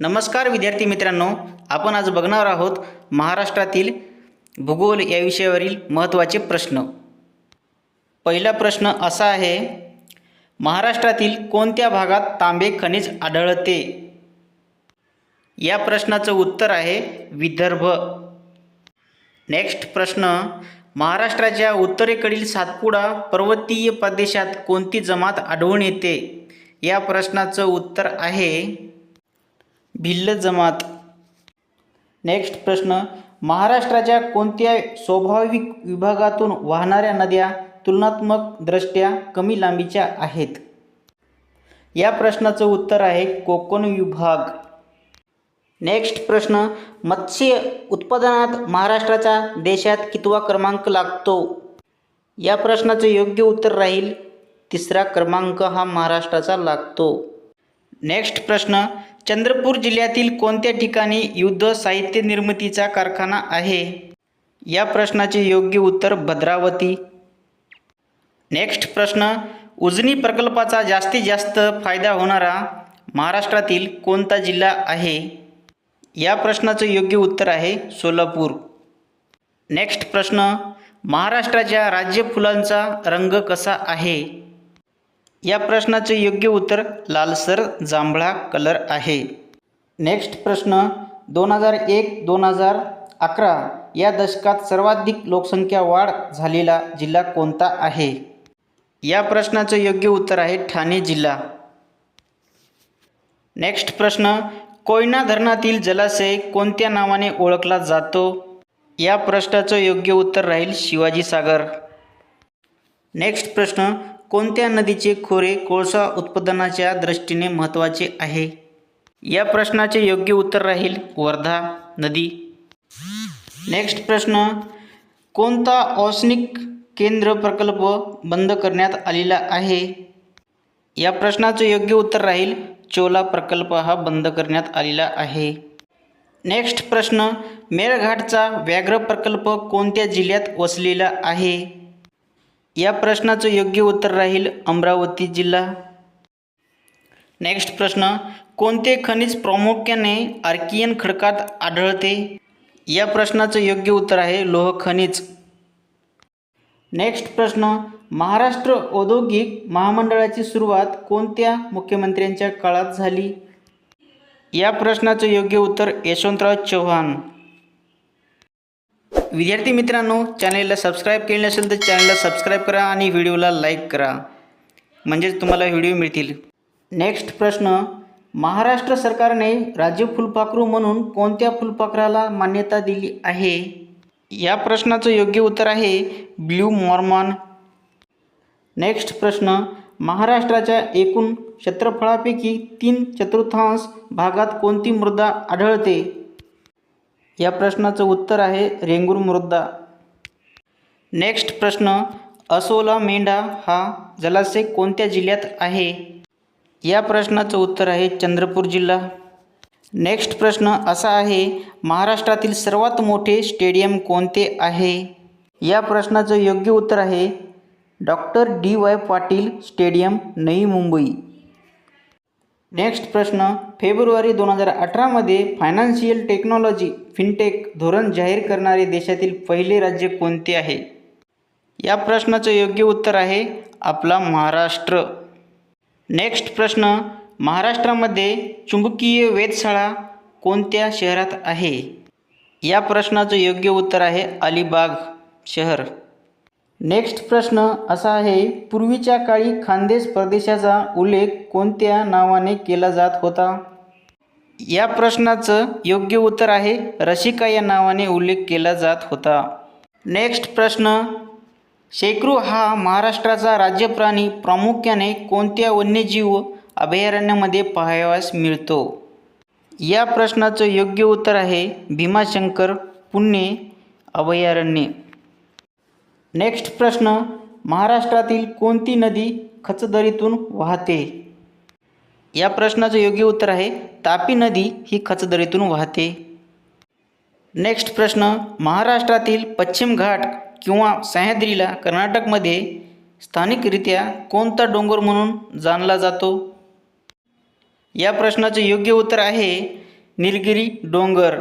नमस्कार विद्यार्थी मित्रांनो आपण आज बघणार आहोत महाराष्ट्रातील भूगोल या विषयावरील महत्त्वाचे प्रश्न. पहिला प्रश्न असा आहे महाराष्ट्रातील कोणत्या भागात तांबे खनिज आढळते? या प्रश्नाचं उत्तर आहे विदर्भ. नेक्स्ट प्रश्न महाराष्ट्राच्या उत्तरेकडील सातपुडा पर्वतीय प्रदेशात कोणती जमात आढळून येते? या प्रश्नाचं उत्तर आहे भिल्ल जमात. नेक्स्ट प्रश्न. महाराष्ट्राच्या कोणत्या स्वाभाविक विभागातून वाहणाऱ्या नद्या तुलनात्मक दृष्ट्या कमी लांबीच्या आहेत? या प्रश्नाचं उत्तर आहे कोकण विभाग. नेक्स्ट प्रश्न. मत्स्य उत्पादनात महाराष्ट्राचा देशात कितवा क्रमांक लागतो? या प्रश्नाचं योग्य उत्तर राहील तिसरा क्रमांक हा महाराष्ट्राचा लागतो. नेक्स्ट प्रश्न चंद्रपूर जिल्ह्यातील कोणत्या ठिकाणी युद्ध साहित्य निर्मितीचा कारखाना आहे? या प्रश्नाचे योग्य उत्तर भद्रावती. नेक्स्ट प्रश्न उजनी प्रकल्पाचा जास्तीत जास्त फायदा होणारा महाराष्ट्रातील कोणता जिल्हा आहे? या प्रश्नाचं योग्य उत्तर आहे सोलापूर. नेक्स्ट प्रश्न महाराष्ट्राच्या राज्य फुलांचा रंग कसा आहे? या प्रश्नाचे योग्य उत्तर लालसर जांभळा कलर आहे. नेक्स्ट प्रश्न दोन हजार एक दोन हजार अकरा या दशकात सर्वाधिक लोकसंख्या वाढ झालेला जिल्हा कोणता आहे? या प्रश्नाचं योग्य उत्तर आहे ठाणे जिल्हा. नेक्स्ट प्रश्न कोयना धरणातील जलाशय कोणत्या नावाने ओळखला जातो? या प्रश्नाचं योग्य उत्तर राहील शिवाजी सागर. नेक्स्ट प्रश्न कोणत्या नदीचे खोरे कोळसा उत्पादनाच्या दृष्टीने महत्त्वाचे आहे? या प्रश्नाचे योग्य उत्तर राहील वर्धा नदी. नेक्स्ट प्रश्न कोणता औष्णिक केंद्र प्रकल्प बंद करण्यात आलेला आहे? या प्रश्नाचं योग्य उत्तर राहील चोला प्रकल्प हा बंद करण्यात आलेला आहे. नेक्स्ट प्रश्न मेळघाटचा व्याघ्र प्रकल्प कोणत्या जिल्ह्यात वसलेला आहे? या प्रश्नाचं योग्य उत्तर राहील अमरावती जिल्हा. नेक्स्ट प्रश्न कोणते खनिज प्रामुख्याने आर्कियन खडकात आढळते? या प्रश्नाचं योग्य उत्तर आहे लोह खनिज. नेक्स्ट प्रश्न महाराष्ट्र औद्योगिक महामंडळाची सुरुवात कोणत्या मुख्यमंत्र्यांच्या काळात झाली? या प्रश्नाचं योग्य उत्तर यशवंतराव चव्हाण. विद्यार्थी मित्रांनो चॅनेलला सबस्क्राईब केले नसेल तर चॅनलला सबस्क्राईब करा आणि व्हिडिओला लाईक करा. म्हणजेच तुम्हाला व्हिडिओ मिळतील. नेक्स्ट प्रश्न महाराष्ट्र सरकारने राज्य फुलपाखरू म्हणून कोणत्या फुलपाखराला मान्यता दिली आहे? या प्रश्नाचं योग्य उत्तर आहे ब्ल्यू मॉर्मॉन. नेक्स्ट प्रश्न महाराष्ट्राच्या एकूण क्षेत्रफळापैकी तीन चतुर्थांश भागात कोणती मृदा आढळते? या प्रश्नाचं उत्तर आहे रेंगूर मृदा नेक्स्ट प्रश्न असोला मेंढा हा जलाशय कोणत्या जिल्ह्यात आहे? या प्रश्नाचं उत्तर आहे चंद्रपूर जिल्हा. नेक्स्ट प्रश्न असा आहे महाराष्ट्रातील सर्वात मोठे स्टेडियम कोणते आहे? या प्रश्नाचं योग्य उत्तर आहे doctor D Y Patil stadium Navi Mumbai. Next प्रश्न फेब्रुवारी दोन हजार अठरामध्ये फायनान्शियल टेक्नॉलॉजी फिनटेक धोरण जाहीर करणारे देशातील पहिले राज्य कोणते आहे? या प्रश्नाचं योग्य उत्तर आहे आपला महाराष्ट्र. नेक्स्ट प्रश्न महाराष्ट्रामध्ये चुंबकीय वेधशाळा कोणत्या शहरात आहे? या प्रश्नाचं योग्य उत्तर आहे अलिबाग शहर. नेक्स्ट प्रश्न असा आहे पूर्वीच्या काळी खानदेश प्रदेशाचा उल्लेख कोणत्या नावाने केला जात होता? या प्रश्नाचं योग्य उत्तर आहे रशिका या नावाने उल्लेख केला जात होता. नेक्स्ट प्रश्न शेकरू हा महाराष्ट्राचा राज्यप्राणी प्रामुख्याने कोणत्या वन्यजीव अभयारण्यामध्ये पाहावयास मिळतो? या प्रश्नाचं योग्य उत्तर आहे भीमाशंकर पुणे अभयारण्य. नेक्स्ट प्रश्न महाराष्ट्रातील कोणती नदी खचदरीतून वाहते? या प्रश्नाचं योग्य उत्तर आहे तापी नदी ही खचदरीतून वाहते. नेक्स्ट प्रश्न महाराष्ट्रातील पश्चिम घाट किंवा सह्याद्रीला कर्नाटकमध्ये स्थानिकरित्या कोणता डोंगर म्हणून जाणला जातो? या प्रश्नाचे योग्य उत्तर आहे निलगिरी डोंगर.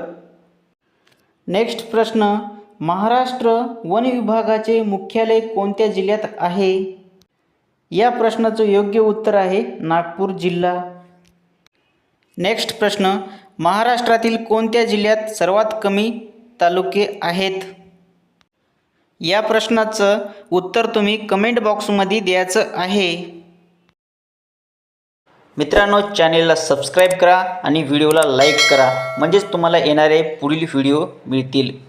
नेक्स्ट प्रश्न महाराष्ट्र वन विभागाचे मुख्यालय कोणत्या जिल्ह्यात आहे? या प्रश्नाचं योग्य उत्तर आहे नागपूर जिल्हा. नेक्स्ट प्रश्न महाराष्ट्रातील कोणत्या जिल्ह्यात सर्वात कमी तालुके आहेत? या प्रश्नाचं उत्तर तुम्ही कमेंट बॉक्समध्ये द्यायचं आहे. मित्रांनो चॅनेलला सबस्क्राईब करा आणि व्हिडिओला लाईक करा. म्हणजेच तुम्हाला येणारे पुढील व्हिडिओ मिळतील.